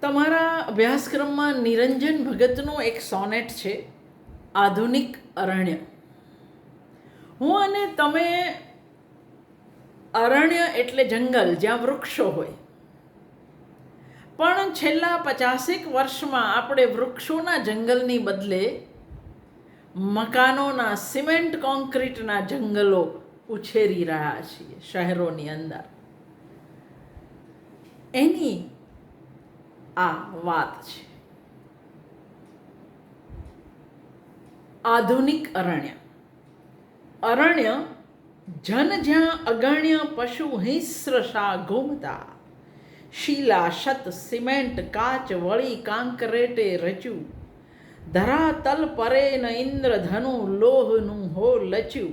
તમારા અભ્યાસક્રમમાં નિરંજન ભગતનું એક સોનેટ છે, આધુનિક અરણ્ય. હું અને તમે અરણ્ય એટલે જંગલ, જ્યાં વૃક્ષો હોય. પણ છેલ્લા પચાસેક વર્ષમાં આપણે વૃક્ષોના જંગલની બદલે મકાનોના સિમેન્ટ કોન્ક્રીટના જંગલો ઉછેરી રહ્યા છીએ શહેરોની અંદર. એની આ વાત છે. આધુનિક અરણ્ય. અરણ્ય જન જ્યાં અગણ્ય પશુ હિંસ્રશા ઘૂમતા. શીલા, શત, સિમેન્ટ, કાચ, વળી, કાંકરેટે રચ્યું. ધરાતલ પરે ન ઇન્દ્રધનુ, લોહનું હો લચ્યું.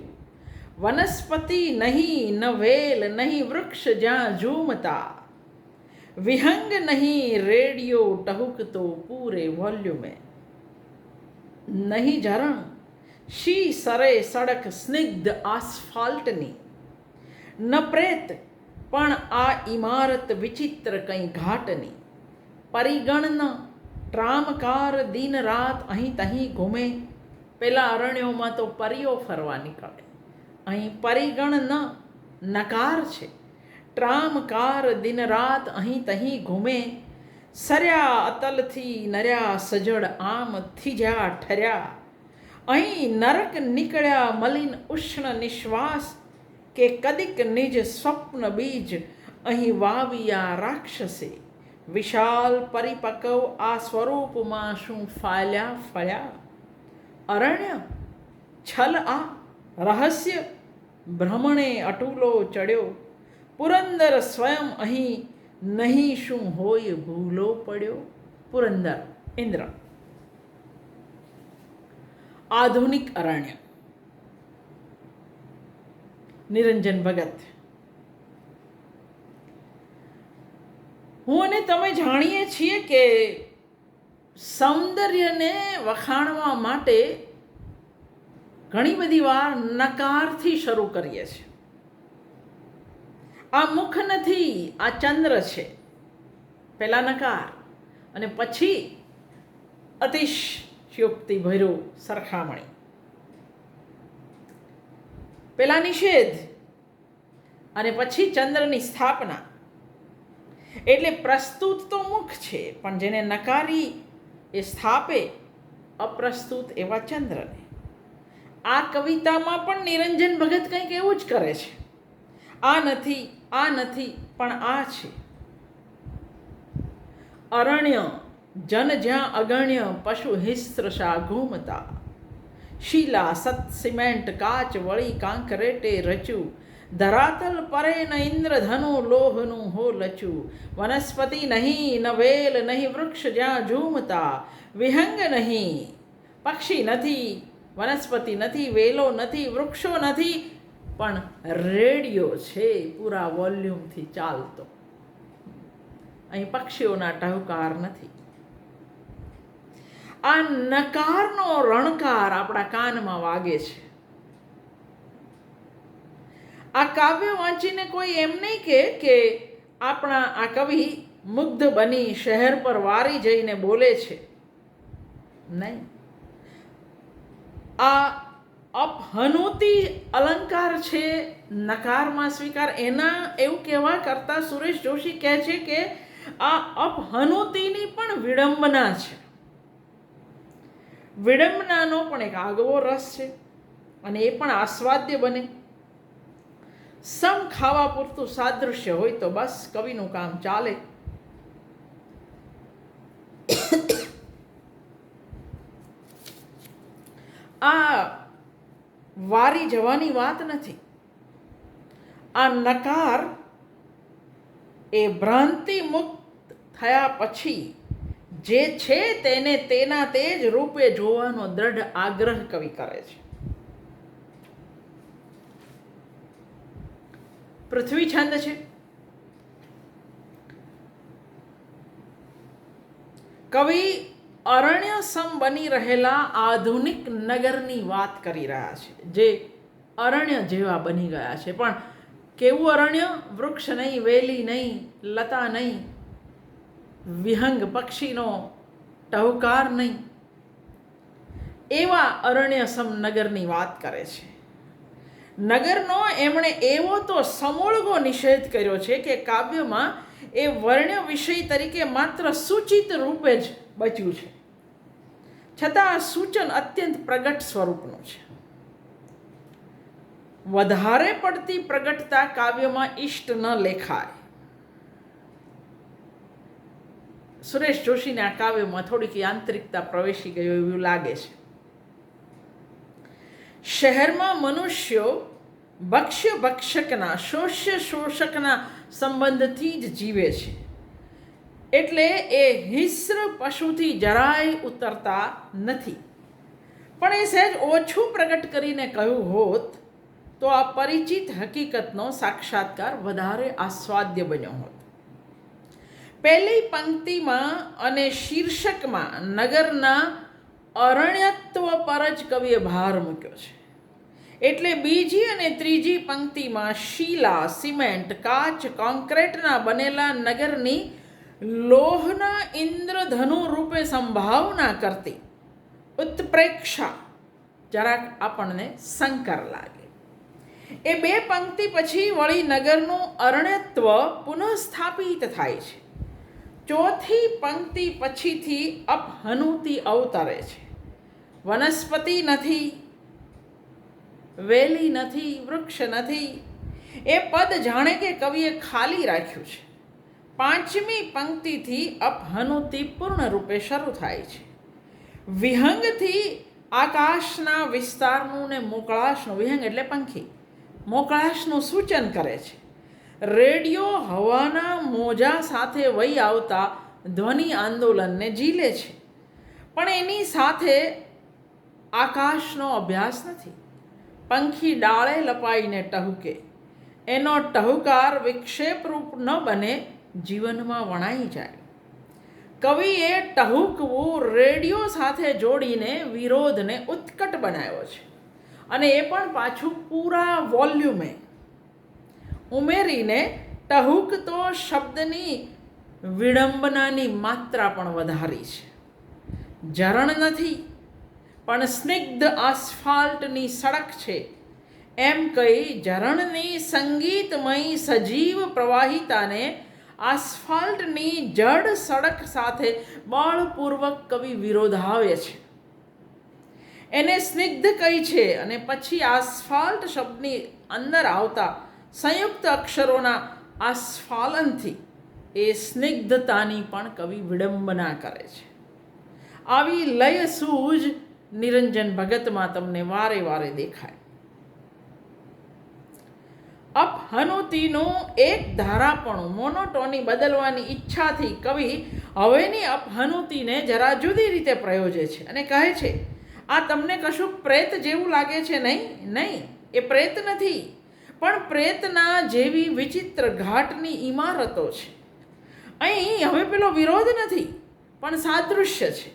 વનસ્પતિ નહીં, ન વેલ નહીં, વૃક્ષ જ્યાં ઝૂમતા. વિહંગ નહીં, રેડિયો ટહુકતો પૂરે વોલ્યુમે. નહીં ઝરણ, શી સરે સડક સ્નિગ્ધ આસ્ફાલ્ટની? ન પ્રેત, પણ આ ઇમારત વિચિત્ર કંઈ ઘાટની. પરિગણન, ટ્રામકાર દિન રાત અહીં તહીં ઘૂમે. પેલા અરણ્યોમાં તો પરીઓ ફરવા નીકળે. અહીં પરિગણ ન નકાર છે. ટ્રામકાર દિન રાત અહીં તહીં ઘૂમે સર્યા અતલથી નર્યા સજળ આમ થીજ્યા ઠર્યા અહીં નરક નીકળ્યા મલિન ઉષ્ણ નિશ્વાસ કે કદીક નિજ સ્વપ્ન બીજ અહીં વાવ્યા રાક્ષસે વિશાલ પરિપક્વ આ સ્વરૂપમાં શું ફાલ્યા ફળ્યા અરણ્ય છલ આ રહસ્ય ભ્રમણે અટૂલો ચડ્યો પુરંદર સ્વયં અહીં નહીં શું હોય ભૂલો પડ્યો? પુરંદર, ઇન્દ્ર. આધુનિક અરણ્ય. નિરંજન ભગત. હું અને તમે જાણીએ છીએ કે સૌંદર્યને વખાણવા માટે ઘણી બધી વાર નકારથી શરૂ કરીએ છીએ. આ મુખ નથી, આ ચંદ્ર છે. પહેલા નકાર અને પછી અતિશયોક્તિ ભર્યું સરખામણી. પહેલાં નિષેધ અને પછી ચંદ્રની સ્થાપના. એટલે પ્રસ્તુત તો મુખ છે, પણ જેને નકારી એ સ્થાપે, અપ્રસ્તુત એવા ચંદ્રને. આ કવિતામાં પણ નિરંજન ભગત કંઈક એવું જ કરે છે. આ નથી આ નથી, પણ આ છે. અરણ્ય, જન જ્યાં અગણ્ય, પશુ હિસ્ત્રશા ઘૂમતા. શીલા, સત સિમેન્ટ, કાચ, વળી કાંકરેટે રચ્યું. ધરાતલ પરે ન ઇન્દ્રધનુ, લોહનું હો લચ્યું. વનસ્પતિ નહીં, ન વેલ નહીં, વૃક્ષ જ્યાં ઝૂમતા. વિહંગ નહીં, પક્ષી નથી, વનસ્પતિ નથી, વેલો નથી, વૃક્ષો નથી પણ રેડિયો છે પૂરા વોલ્યુમથી ચાલતો. અહીં પક્ષીઓના ટહુકાર નથી. આ નકારનો રણકાર આપણા કાનમાં વાગે છે. આ કાવ્ય વાંચીને કોઈ એમ નહીં કે કે આપણા આ કવિ મુગ્ધ બની શહેર પર વારી જઈને બોલે છે. નહીં. આ અપહનુતિ અલંકાર છે, નકારમાં સ્વીકાર. એના એવું કહેવા કરતાં સુરેશ જોશી કહે છે કે આ અપહનુતિની પણ વિડંબના છે. વિડંબનાનો પણ એક આગવો રસ છે અને એ પણ આસ્વાદ્ય બને. સમ ખાવા પૂરતું સાદૃશ્ય હોય તો બસ કવિનું કામ ચાલે. આ વારી જવાની વાત નથી. આ નકાર એ ભ્રાંતિ મુક્ત થયા પછી જે છે તેને તેના તે જ રૂપે જોવાનો દ્રઢ આગ્રહ કવિ કરે છે. પૃથ્વી છંદ છે. કવિ અરણ્ય સમ બની રહેલા આધુનિક નગરની વાત કરી રહ્યા છે. જે અરણ્ય જેવા બની ગયા છે. પણ કેવું અરણ્ય? વૃક્ષ નહીં, વેલી નહીં, લતા નહીં, વિહંગ પક્ષીનો ટહુકાર નહીં. એવા અરણ્યસમ નગરની વાત કરે છે. નગરનો એમણે એવો તો સમૂળગો નિષેધ કર્યો છે કે કાવ્યમાં એ વર્ણ્ય વિષય તરીકે માત્ર સૂચિત રૂપે જ બચ્યું છે. છતાં આ સૂચન અત્યંત પ્રગટ સ્વરૂપનું છે. વધારે પડતી પ્રગટતા કાવ્યમાં ઇષ્ટ ન લેખાય. સુરેશ જોશીને આ કાવ્યમાં થોડીક યાંત્રિકતા પ્રવેશી ગયો એવું લાગે છે. શહેરમાં મનુષ્યો ભક્ષ્ય ભક્ષકના, શોષ્ય શોષકના સંબંધથી જ જીવે છે. એટલે એ હિસ્ર પશુથી જરાય ઉતરતા નથી. પણ એ સહેજ ઓછું પ્રગટ કરીને કહ્યું હોત, તો આ પરિચિત હકીકતનો સાક્ષાત્કાર વધારે આસ્વાદ્ય બન્યો હોત. પહેલી પંક્તિમાં અને શીર્ષકમાં નગરના અરણ્યત્વ પર જ કવિએ ભાર મૂક્યો છે. એટલે બીજી અને ત્રીજી પંક્તિમાં શીલા, સિમેન્ટ, કાચ કોન્ક્રીટના બનેલા નગરની લોહના ઇન્દ્રધનુ રૂપે સંભાવના કરતી. ઉત્પ્રેક્ષા. જરાક આપણને સંકર લાગે. એ બે પંક્તિ પછી વળી નગરનું અરણ્યત્વ પુનઃસ્થાપિત થાય છે. ચોથી પંક્તિ પછીથી અપહનુતિ અવતરે છે. વનસ્પતિ નથી, વેલી નથી, વૃક્ષ નથી. એ પદ જાણે કે કવિએ ખાલી રાખ્યું છે. પાંચમી પંક્તિથી અપહનુતિ પૂર્ણ રૂપે શરૂ થાય છે. વિહંગથી આકાશના વિસ્તારનું ને મોકળાશનું, વિહંગ એટલે પંખી, મોકળાશનું સૂચન કરે છે. રેડિયો હવાના મોજા સાથે વહી આવતા ધ્વનિ આંદોલનને ઝીલે છે. પણ એની સાથે આકાશનો અભ્યાસ નથી. પંખી ડાળે લપાઈને ટહુકે. એનો ટહુકાર વિક્ષેપરૂપ ન બને જીવનમાં વણાઈ જાય. કવિએ ટહુકવું રેડિયો સાથે જોડીને વિરોધને ઉત્કટ બનાવ્યો છે. અને એ પણ પાછું પૂરા વોલ્યુમે. ઉમેરીને ટહુક તો શબ્દની વિડંબનાની માત્રા પણ વધારી છે. ઝરણ નથી, પણ સ્નિગ્ધ આસ્ફાલ્ટની સડક છે. એમ કહી ઝરણની સંગીતમય સજીવ પ્રવાહિતાને આસ્ફાલ્ટની જડ સડક સાથે બળપૂર્વક કવિ વિરોધાવે છે. એને સ્નિગ્ધ કહી છે અને પછી આસ્ફાલ્ટ શબ્દની અંદર આવતા સંયુક્ત અક્ષરોના આસ્ફાલનથી એ સ્નિગ્ધતાની પણ કવિ વિડંબના કરે છે. આવી લય સૂઝ નિરંજન ભગતમાં તમને વારે વારે દેખાય. અપહનુતિનું એક ધારાપણું, મોનોટોની બદલવાની ઈચ્છાથી કવિ હવેની અપહનુતિને જરા જુદી રીતે પ્રયોજે છે અને કહે છે, આ તમને કશું પ્રેત જેવું લાગે છે નહીં? નહીં, એ પ્રેત નથી, પણ પ્રેતના જેવી વિચિત્ર ઘાટની ઇમારતો છે. અહીં હવે પેલો વિરોધ નથી, પણ સાદૃશ્ય છે.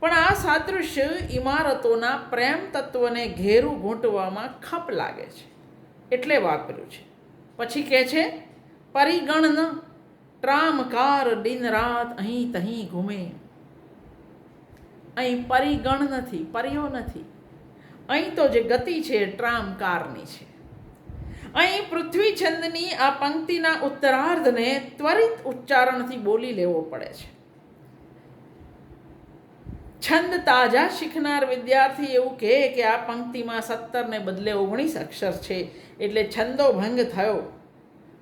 પણ આ સાદૃશ્ય ઇમારતોના પ્રેમ તત્વને ઘેરું ઘૂંટવામાં ખપ લાગે છે. એટલે વાપર્યું છે. પછી કહે છે, પરિગણન ત્રામકાર દિન રાત અહીં તહીં ઘૂમે. અહીં પરિગણ નથી, પરિયો નથી. અહીં તો જે ગતિ છે ટ્રામકારની છે. અહીં પૃથ્વી છંદની આ પંક્તિના ઉત્તરાર્ધને ત્વરિત ઉચ્ચારણથી બોલી લેવો પડે છે. છંદ તાજા શીખનાર વિદ્યાર્થી એવું કહે કે આ પંક્તિમાં સત્તરને બદલે ઓગણીસ અક્ષર છે. એટલે છંદો ભંગ થયો.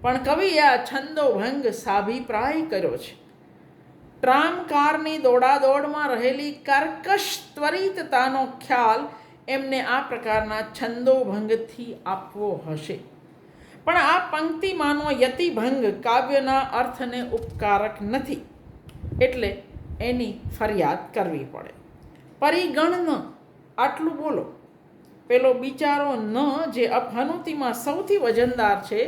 પણ કવિએ આ છંદો ભંગ સાભિપ્રાય કર્યો છે. ટ્રામકારની દોડાદોડમાં રહેલી કર્કશ ત્વરિતતાનો ખ્યાલ એમને આ પ્રકારના છંદોભંગથી આપવો હશે. પણ આ પંક્તિમાંનો યતિભંગ કાવ્યના અર્થને ઉપકારક નથી. એટલે એની ફરિયાદ કરવી પડે. પરિગણનો આટલું બોલો. પેલો બિચારો ન જે અપહનુતિમાં સૌથી વજનદાર છે,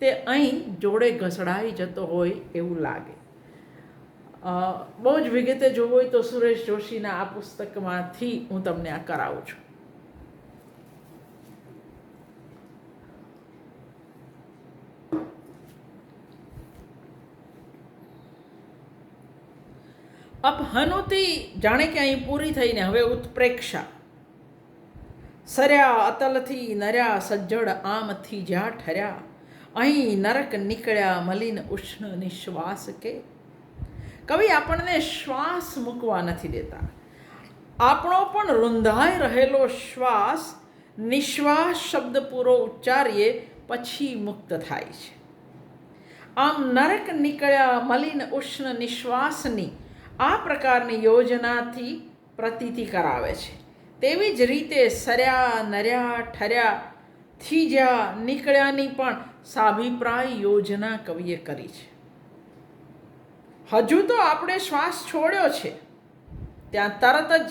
તે અહીં જોડે ઘસડાઈ જતો હોય એવું લાગે. બહુ જ વિગતે જોવું હોય તો સુરેશ જોશીના આ પુસ્તકમાંથી હું તમને આ કરાવું છું. અપહનુતિ જાણે કે અહીં પૂરી થઈને, હવે ઉત્પ્રેક્ષા. સર્યા અતલથી નર્યા, સજ્જડ આમથી જ્યાં ઠર્યા? અહીં નરક નીકળ્યા મલિન ઉષ્ણ નિશ્વાસ કે? કવિ, આપણને શ્વાસ મૂકવા નથી દેતા. આપણો પણ રૂંધાઈ રહેલો શ્વાસ, નિશ્વાસ શબ્દ પૂરો ઉચ્ચારીએ, પછી મુક્ત થાય છે. આમ નરક નીકળ્યા મલિન ઉષ્ણ નિશ્વાસની આ પ્રકારની યોજનાથી પ્રતીતિ કરાવે છે. તેવી જ રીતે સર્યા, નર્યા, ઠર્યા, થીજ્યા, નીકળ્યાની પણ સાભિપ્રાય યોજના કવિએ કરી છે. હજુ તો આપણે શ્વાસ છોડ્યો છે. ત્યાં તરત જ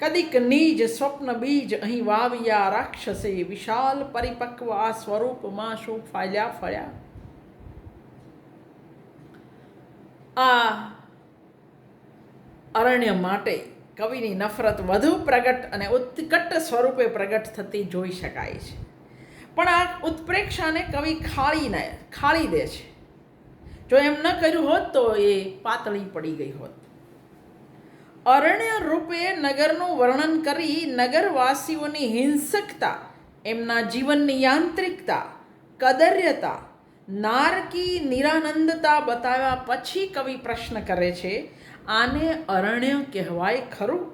કદીક નીજ સ્વપ્ન બીજ અહીં વાવ્યા, રાક્ષસે વિશાલ પરિપક્વ આ સ્વરૂપમાં શું ફાલ્યા ફળ્યા? આ અરણ્ય માટે કવિની નફરત વધુ પ્રગટ અને ઉત્કટ સ્વરૂપે પ્રગટ થતી જોઈ શકાય છે. પણ આ ઉત્પ્રેક્ષાને કવિ ખાળીને, ખાળી દે છે. જો એમ ન કર્યું હોત તો એ પાતળી પડી ગઈ હોત. અરણ્ય રૂપે નગરનું વર્ણન કરી નગરવાસીઓની હિંસકતા, એમના જીવનની યાંત્રિકતા, કદર્યતા, નારકી નિરાનંદતા બતાવ્યા પછી કવિ પ્રશ્ન કરે છે આને અરણ્ય કહેવાય ખરું?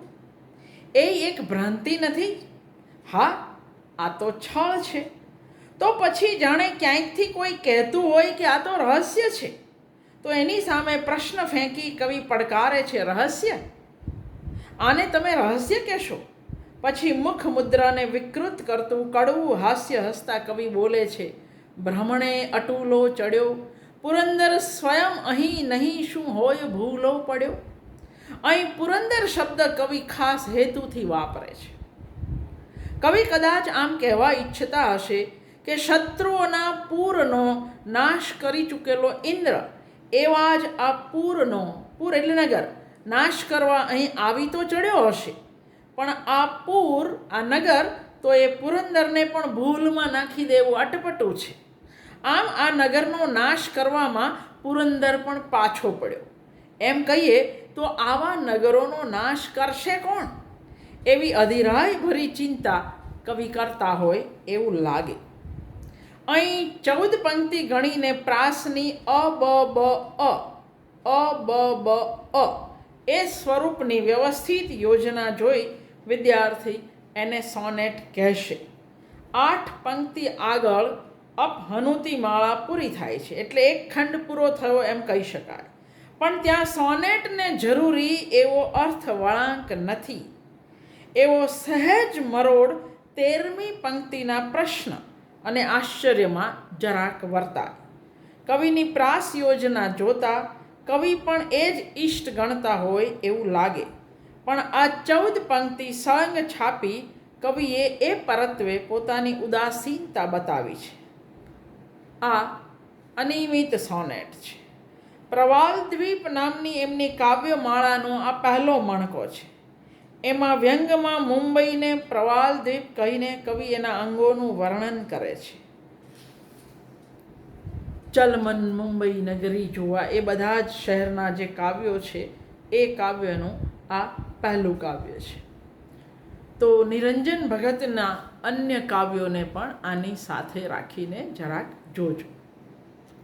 એ એક ભ્રાંતિ નથી. હા, આ તો છળ છે. તો પછી જાણે ક્યાંકથી કોઈ કહેતું હોય કે આ તો રહસ્ય છે. તો એની સામે પ્રશ્ન ફેંકી કવિ પડકારે છે રહસ્ય. આને તમે રહસ્ય કહેશો? પછી મુખ મુદ્રાને વિકૃત કરતું કડવું હાસ્ય હસતા કવિ બોલે છે ભ્રમણે અટૂલો ચડ્યો પુરંદર સ્વયં અહીં નહીં શું હોય ભૂલો પડ્યો? અહીં પુરંદર શબ્દ કવિ ખાસ હેતુથી વાપરે છે. કવિ કદાચ આમ કહેવા ઈચ્છતા હશે કે શત્રુઓના પૂરનો નાશ કરી ચૂકેલો ઇન્દ્ર એવા જ આ પૂરનો, પૂર એટલે નગર, નાશ કરવા અહીં આવી તો ચડ્યો હશે. પણ આ પૂર, આ નગર તો એ પુરંદરને પણ ભૂલમાં નાખી દેવું અટપટું છે. આમ આ નગરનો નાશ કરવામાં પુરંદર પણ પાછો પડ્યો. એમ કહીએ તો આવા નગરોનો નાશ કરશે કોણ? એવી અધિરાય ભરી ચિંતા કવિ કરતા હોય એવું લાગે. અહીં ચૌદ પંક્તિ ગણીને પ્રાસની અ, બ બ, અ અ, બ બ, અ એ સ્વરૂપની વ્યવસ્થિત યોજના જોઈ વિદ્યાર્થી એને સોનેટ કહેશે. આઠ પંક્તિ આગળ અપ હનુતી માળા પૂરી થાય છે. એટલે એક ખંડ પૂરો થયો એમ કહી શકાય. પણ ત્યાં સોનેટને જરૂરી એવો અર્થ વળાંક નથી. એવો સહેજ મરોડ તેરમી પંક્તિના પ્રશ્ન અને આશ્ચર્યમાં જરાક વર્તાય. કવિની પ્રાસ યોજના જોતા કવિ પણ એ જ ઈષ્ટ ગણતા હોય એવું લાગે. પણ આ ચૌદ પંક્તિ સળંગ છાપી કવિએ એ પરત્વે પોતાની ઉદાસીનતા બતાવી છે. આ અનિયમિત સોનેટ છે. પ્રવાલ દ્વીપ નામની એમની કાવ્યમાળાનો આ પહેલો મણકો છે. એમાં વ્યંગમાં મુંબઈને પ્રવાલ દ્વીપ કહીને કવિ એના અંગોનું વર્ણન કરે છે. ચલમન મુંબઈ નગરી જોવા એ બધા જ શહેરના જે કાવ્યો છે, એ કાવ્યનું આ પહેલું કાવ્ય છે. તો નિરંજન ભગતના અન્ય કાવ્યોને પણ આની સાથે રાખીને જરાક de.